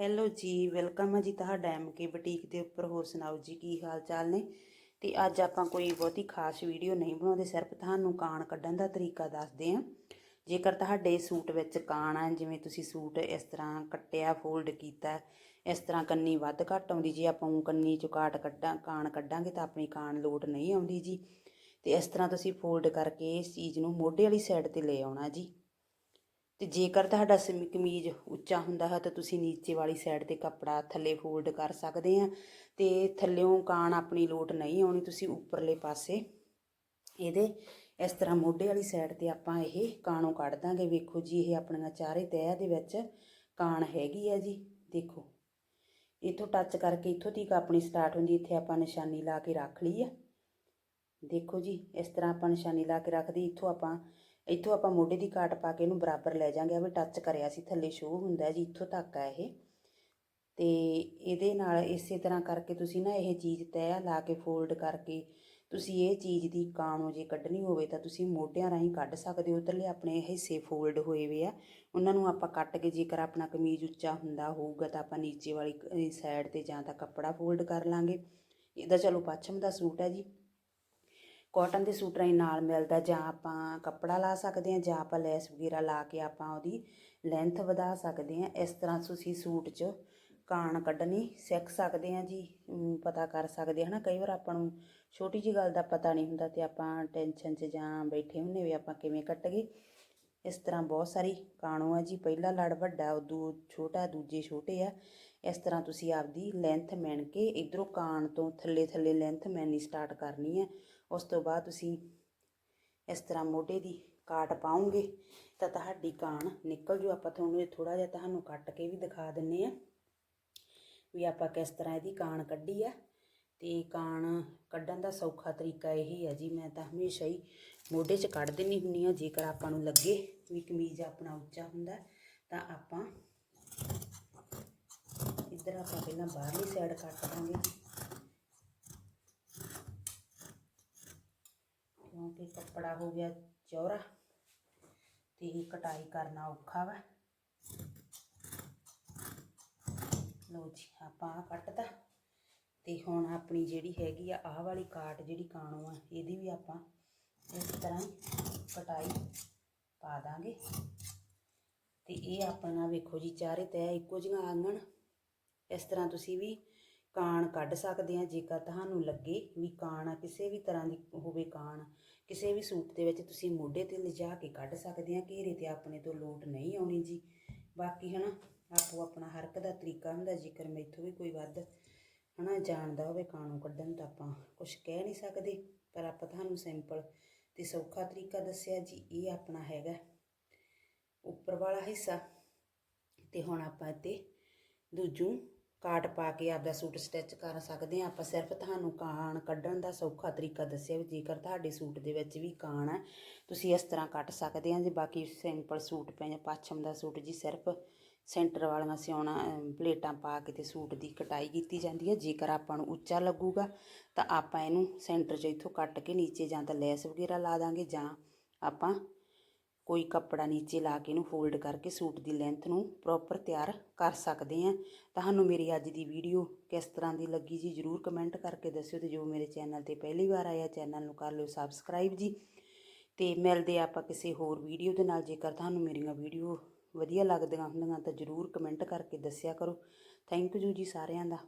Hello ਜੀ welcome ਹੈ ਜੀ ਤੁਹਾਡਾ ਐਮਕੇ ਬੁਟੀਕ ਦੇ ਉੱਪਰ। ਹੋਰ ਸੁਣਾਓ ਜੀ, ਕੀ ਹਾਲ ਚਾਲ ਨੇ? ਤੇ ਅੱਜ ਆਪਾਂ ਕੋਈ ਬਹੁਤੀ ਖਾਸ ਵੀਡੀਓ ਨਹੀਂ ਬਣਾਉਂਦੇ, ਸਿਰਫ ਤੁਹਾਨੂੰ ਕਾਣ ਕੱਢਣ ਦਾ ਤਰੀਕਾ ਦੱਸਦੇ ਹਾਂ। ਜੇਕਰ ਤੁਹਾਡੇ ਸੂਟ ਵਿੱਚ ਕਾਣ ਆ, ਜਿਵੇਂ ਤੁਸੀਂ ਸੂਟ ਇਸ ਤਰ੍ਹਾਂ ਕੱਟਿਆ ਫੋਲਡ ਕੀਤਾ, ਇਸ ਤਰ੍ਹਾਂ ਕੰਨੀ ਵੱਧ ਘੱਟ ਆਉਂਦੀ, ਜੀ ਆਪਾਂ ਊਂ ਕੰਨੀ ਚੋਂ ਕਾਟ ਕੱਢਾਂ, ਕਾਣ ਕੱਢਾਂਗੇ ਤਾਂ ਆਪਣੀ ਕਾਣ ਲੋਟ ਨਹੀਂ ਆਉਂਦੀ ਜੀ। ਤੇ ਇਸ ਤਰ੍ਹਾਂ ਤੁਸੀਂ ਫੋਲਡ ਕਰਕੇ ਇਸ ਚੀਜ਼ ਨੂੰ ਮੋਢੇ ਵਾਲੀ ਸਾਈਡ ਤੇ ਲੈ ਆਉਣਾ ਜੀ। ਤੇ ਜੇਕਰ ਤੁਹਾਡਾ ਸਮੀ, ਕਮੀਜ਼ ਉੱਚਾ ਹੁੰਦਾ ਹੈ ਤਾਂ ਤੁਸੀਂ ਨੀਚੇ ਵਾਲੀ ਸਾਈਡ ਤੇ ਕੱਪੜਾ ਥੱਲੇ ਫੋਲਡ ਕਰ ਸਕਦੇ ਆ ਤੇ ਥੱਲਿਓਂ ਕਾਣ ਆਪਣੀ ਲੋਟ ਨਹੀਂ ਆਉਣੀ, ਤੁਸੀਂ ਉੱਪਰਲੇ ਪਾਸੇ ਇਹਦੇ ਇਸ ਤਰ੍ਹਾਂ ਮੋਢੇ ਵਾਲੀ ਸਾਈਡ ਤੇ ਆਪਾਂ ਇਹ ਕਾਣੋਂ ਕੱਢ ਦਾਂਗੇ। ਵੇਖੋ ਜੀ, ਇਹ ਆਪਣੀਆਂ ਚਾਰੇ ਤਹਿ ਦੇ ਵਿੱਚ ਕਾਣ ਹੈਗੀ ਆ ਜੀ, ਦੇਖੋ। ਇਥੋਂ ਟੱਚ ਕਰਕੇ ਇਥੋਂ ਤੱਕ ਆਪਣੀ ਸਟਾਰਟ ਹੁੰਦੀ, ਇੱਥੇ ਆਪਾਂ ਨਿਸ਼ਾਨੀ ਲਾ ਕੇ ਰੱਖ ਲਈ ਆ। ਦੇਖੋ ਜੀ, ਇਸ ਤਰ੍ਹਾਂ ਆਪਾਂ ਨਿਸ਼ਾਨੀ ਲਾ ਕੇ ਰੱਖਦੀ, ਇੱਥੋਂ ਆਪਾਂ ਇੱਥੋਂ ਆਪਾਂ ਮੋਢੇ ਦੀ ਕਾਟ ਪਾ ਕੇ ਇਹਨੂੰ ਬਰਾਬਰ ਲੈ ਜਾਾਂਗੇ। ਆ ਵੀ ਟੱਚ ਕਰਿਆ ਸੀ, ਥੱਲੇ ਸ਼ੋ ਹੁੰਦਾ ਜੀ, ਇੱਥੋਂ ਤੱਕ ਆ ਇਹ। ਤੇ ਇਹਦੇ ਨਾਲ ਇਸੇ ਤਰ੍ਹਾਂ ਕਰਕੇ ਤੁਸੀਂ ਨਾ ਇਹ ਚੀਜ਼ ਤੈਅ ਲਾ ਕੇ ਫੋਲਡ ਕਰਕੇ ਤੁਸੀਂ ਇਹ ਚੀਜ਼ ਦੀ ਕਾਣੋ ਜੇ ਕੱਢਣੀ ਹੋਵੇ ਤਾਂ ਤੁਸੀਂ ਮੋਢਿਆਂ ਰਾਹੀਂ ਕੱਢ ਸਕਦੇ ਹੋ। ਉਧਰਲੇ ਆਪਣੇ ਹਿੱਸੇ ਫੋਲਡ ਹੋਏ ਵੇ ਆ। ਉਹਨਾਂ ਨੂੰ ਆਪਾਂ ਕੱਟ ਕੇ ਜੇਕਰ ਆਪਣਾ ਕਮੀਜ਼ ਉੱਚਾ ਹੁੰਦਾ ਹੋਊਗਾ ਤਾਂ ਆਪਾਂ ਨੀਚੇ ਵਾਲੀ ਸਾਈਡ ਤੇ ਜਾਂ ਤਾਂ ਕੱਪੜਾ ਫੋਲਡ ਕਰ ਲਾਂਗੇ। ਇਹਦਾ ਚਲੋ ਪੱਛਮ ਦਾ ਸੂਟ ਹੈ ਜੀ। ਕਾਟਨ ਦੇ ਸੂਟ ਰਾਹੀਂ ਨਾਲ ਮਿਲਦਾ, ਜਾਂ ਆਪਾਂ ਕੱਪੜਾ ਲਾ ਸਕਦੇ ਹਾਂ, ਜਾਂ ਆਪਾਂ ਲੈਸ ਵਗੈਰਾ ਲਾ ਕੇ ਆਪਾਂ ਉਹਦੀ ਲੈਂਥ ਵਧਾ ਸਕਦੇ ਹਾਂ। ਇਸ ਤਰ੍ਹਾਂ ਤੁਸੀਂ ਸੂਟ 'ਚ ਕਾਣ ਕੱਢਣੀ ਸਿੱਖ ਸਕਦੇ ਹਾਂ ਜੀ ਪਤਾ ਕਰ ਸਕਦੇ ਹਾਂ। ਨਾ ਕਈ ਵਾਰ ਆਪਾਂ ਨੂੰ ਛੋਟੀ ਜਿਹੀ ਗੱਲ ਦਾ ਪਤਾ ਨਹੀਂ ਹੁੰਦਾ ਤੇ ਆਪਾਂ ਟੈਨਸ਼ਨ 'ਚ ਜਾਂ ਬੈਠੇ ਹੁੰਨੇ ਵੀ ਆਪਾਂ ਕਿਵੇਂ ਕੱਟ ਗਏ। ਇਸ ਤਰ੍ਹਾਂ ਬਹੁਤ ਸਾਰੀ ਕਾਣੋ ਆ ਜੀ। ਪਹਿਲਾ ਲੜ ਵੱਡਾ, ਉਦੋਂ ਛੋਟਾ, ਦੂਜੇ ਛੋਟੇ ਆ। ਇਸ ਤਰ੍ਹਾਂ ਤੁਸੀਂ ਆਪਦੀ ਲੈਂਥ ਮਿਣ ਕੇ ਇਧਰੋਂ ਕਾਣ ਤੋਂ ਥੱਲੇ ਥੱਲੇ ਲੈਂਥ ਮੈਨੀ ਸਟਾਰਟ ਕਰਨੀ ਹੈ ਉਸ ਤੋਂ ਬਾਅਦ ਤੁਸੀਂ ਇਸ ਤਰ੍ਹਾਂ ਮੋਢੇ ਦੀ ਕਾਟ ਪਾਉਂਗੇ ਤਾਂ ਤੁਹਾਡੀ ਕਾਣ ਨਿਕਲ ਜੂ। ਆਪਾਂ ਤੁਹਾਨੂੰ ਥੋੜਾ ਜਿਹਾ ਤੁਹਾਨੂੰ ਕੱਟ ਕੇ ਵੀ ਦਿਖਾ ਦਿੰਨੇ ਆ ਵੀ ਆਪਾਂ ਕਿਸ ਤਰ੍ਹਾਂ ਇਹਦੀ ਕਾਣ ਕੱਢੀ ਆ। ਤੇ ਕਾਣ ਕੱਢਣ ਦਾ ਸੌਖਾ ਤਰੀਕਾ ਇਹੀ ਹੈ ਜੀ, ਮੈਂ ਤਾਂ ਹਮੇਸ਼ਾ ਹੀ ਮੋਢੇ 'ਚ ਕੱਢ ਦਿੰਨੀ ਹੁੰਨੀ ਆ। ਜੇਕਰ ਆਪਾਂ ਨੂੰ ਲੱਗੇ ਵੀ ਕਮੀਜ਼ ਆਪਣਾ ਉੱਚਾ ਹੁੰਦਾ, ਤਾਂ ਆਪਾਂ ਇੱਧਰ ਆਪਾਂ ਪਹਿਲਾਂ ਬਾਹਰਲੀ ਸਾਈਡ ਕੱਟ ਦਾਂਗੇ। ਕਿਉਂਕਿ ਕੱਪੜਾ ਹੋ ਗਿਆ ਚੌਰਾ ਤੇ ਇਹ ਕਟਾਈ ਕਰਨਾ ਔਖਾ ਵਾ। ਲੋ ਜੀ, ਆਪਾਂ ਆਹ ਕੱਟਤਾ ਤੇ ਹੁਣ ਆਪਣੀ ਜਿਹੜੀ ਹੈਗੀ ਆ, ਆਹ ਵਾਲੀ ਕਾਟ ਜਿਹੜੀ ਕਾਣੋ ਆ, ਇਹਦੀ ਵੀ ਆਪਾਂ ਇਸ ਤਰ੍ਹਾਂ ਹੀ ਕਟਾਈ ਪਾ ਦਾਂਗੇ। ਤੇ ਇਹ ਆਪਣਾ ਵੇਖੋ ਜੀ, ਚਾਰੇ ਤੈ ਇੱਕੋ ਜਿਹੀਆਂ ਆਂਗਣ। ਇਸ ਤਰ੍ਹਾਂ ਤੁਸੀਂ ਵੀ ਕਾਣ ਕੱਢ ਸਕਦੇ ਹਾਂ। ਜੇਕਰ ਤੁਹਾਨੂੰ ਲੱਗੇ ਵੀ ਕਾਣ ਆ, ਕਿਸੇ ਵੀ ਤਰ੍ਹਾਂ ਦੀ ਹੋਵੇ ਕਾਣ, ਕਿਸੇ ਵੀ ਸੂਟ ਦੇ ਵਿੱਚ ਤੁਸੀਂ ਮੋਢੇ ਤੇ ਲਿਜਾ ਕੇ ਕੱਢ ਸਕਦੇ ਆ ਘੇਰੇ ਤੇ ਆਪਣੇ ਤੋਂ ਲੋਟ ਨਹੀਂ ਆਉਣੀ ਜੀ। ਬਾਕੀ ਹਨਾ, ਆਪੋ ਆਪਣਾ ਹਰ ਇੱਕ ਦਾ ਤਰੀਕਾ ਹੁੰਦਾ। ਜੇਕਰ ਮੈਥੋਂ ਵੀ ਕੋਈ ਵੱਧ ਹਨਾ ਜਾਣਦਾ ਹੋਵੇ ਕਾਣੋਂ ਕੱਢਣ ਤਾਂ ਆਪਾਂ ਕੁਝ ਕਹਿ ਨਹੀਂ ਸਕਦੇ। ਪਰ ਆਪਾਂ ਤੁਹਾਨੂੰ ਸਿੰਪਲ ਤੇ ਸੌਖਾ ਤਰੀਕਾ ਦੱਸਿਆ ਜੀ, ਇਹ ਆਪਣਾ ਹੈਗਾ। ਉੱਪਰ ਵਾਲਾ ਹਿੱਸਾ ਤੇ ਹੁਣ ਆਪਾਂ ਇੱਥੇ ਦੂਜੂ ਕਾਟ ਪਾ ਕੇ ਆਪਦਾ ਸੂਟ ਸਟਿਚ ਕਰ ਸਕਦੇ ਆ ਆਪਾਂ ਸਿਰਫ ਤੁਹਾਨੂੰ ਕਾਣ ਕੱਢਣ ਦਾ ਸੌਖਾ ਤਰੀਕਾ ਦੱਸਿਆ ਵੀ ਜੇਕਰ ਤੁਹਾਡੇ ਸੂਟ ਦੇ ਵਿੱਚ ਵੀ ਕਾਣ ਹੈ, ਤੁਸੀਂ ਇਸ ਤਰ੍ਹਾਂ ਕੱਟ ਸਕਦੇ ਆ ਜੇ ਬਾਕੀ ਸਿੰਪਲ ਸੂਟ ਪੈ ਪਾਛਮ ਦਾ ਸੂਟ, ਜੀ ਸਿਰਫ ਸੈਂਟਰ ਵਾਲੀਆਂ ਸਿਉਣਾ ਪਲੇਟਾਂ ਪਾ ਕੇ ਤੇ ਸੂਟ ਦੀ ਕਟਾਈ ਕੀਤੀ ਜਾਂਦੀ ਹੈ। ਜੇਕਰ ਆਪਾਂ ਨੂੰ ਉੱਚਾ ਲੱਗੂਗਾ, ਤਾਂ ਆਪਾਂ ਇਹਨੂੰ ਸੈਂਟਰ 'ਚ ਇੱਥੋਂ ਕੱਟ ਕੇ ਨੀਚੇ ਜਾਂ ਤਾਂ ਲੈਸ ਵਗੈਰਾ ਲਾ ਦਾਂਗੇ ਜਾਂ ਆਪਾਂ ਕੋਈ ਕੱਪੜਾ ਨੀਚੇ ਲਾ ਕੇ ਇਹਨੂੰ ਫੋਲਡ ਕਰਕੇ ਸੂਟ ਦੀ ਲੈਂਥ ਨੂੰ ਪ੍ਰੋਪਰ ਤਿਆਰ ਕਰ ਸਕਦੇ ਆ ਤੁਹਾਨੂੰ ਮੇਰੀ ਅੱਜ ਦੀ ਵੀਡੀਓ ਕਿਸ ਤਰ੍ਹਾਂ ਦੀ ਲੱਗੀ ਜੀ ਜਰੂਰ ਕਮੈਂਟ ਕਰਕੇ ਦੱਸਿਓ ਤੇ ਜੋ ਮੇਰੇ ਚੈਨਲ ਤੇ ਪਹਿਲੀ ਵਾਰ ਆਇਆ ਚੈਨਲ ਨੂੰ ਕਰ ਲਿਓ ਸਬਸਕ੍ਰਾਈਬ ਜੀ। ਤੇ ਮਿਲਦੇ ਆਪਾਂ ਕਿਸੇ ਹੋਰ ਵੀਡੀਓ ਦੇ ਨਾਲ। ਜੇਕਰ ਤੁਹਾਨੂੰ ਮੇਰੀਆਂ ਵੀਡੀਓ ਵਧੀਆ ਲੱਗਦੀਆਂ ਹੁੰਦੀਆਂ ਤਾਂ ਜਰੂਰ ਕਮੈਂਟ ਕਰਕੇ ਦੱਸਿਆ ਕਰੋ। ਥੈਂਕ ਯੂ ਜੀ ਸਾਰਿਆਂ ਦਾ।